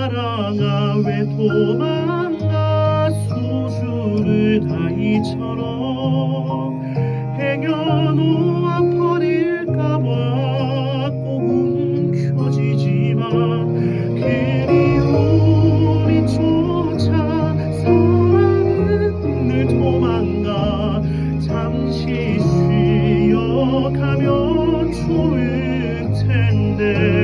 사랑아 왜 도망가? 소주를 다 이처럼 행여놓아 버릴까봐. 꼭 움켜쥐지만 그리움이 쫓아 사랑은 늘 도망가. 잠시 쉬어가면 좋을 텐데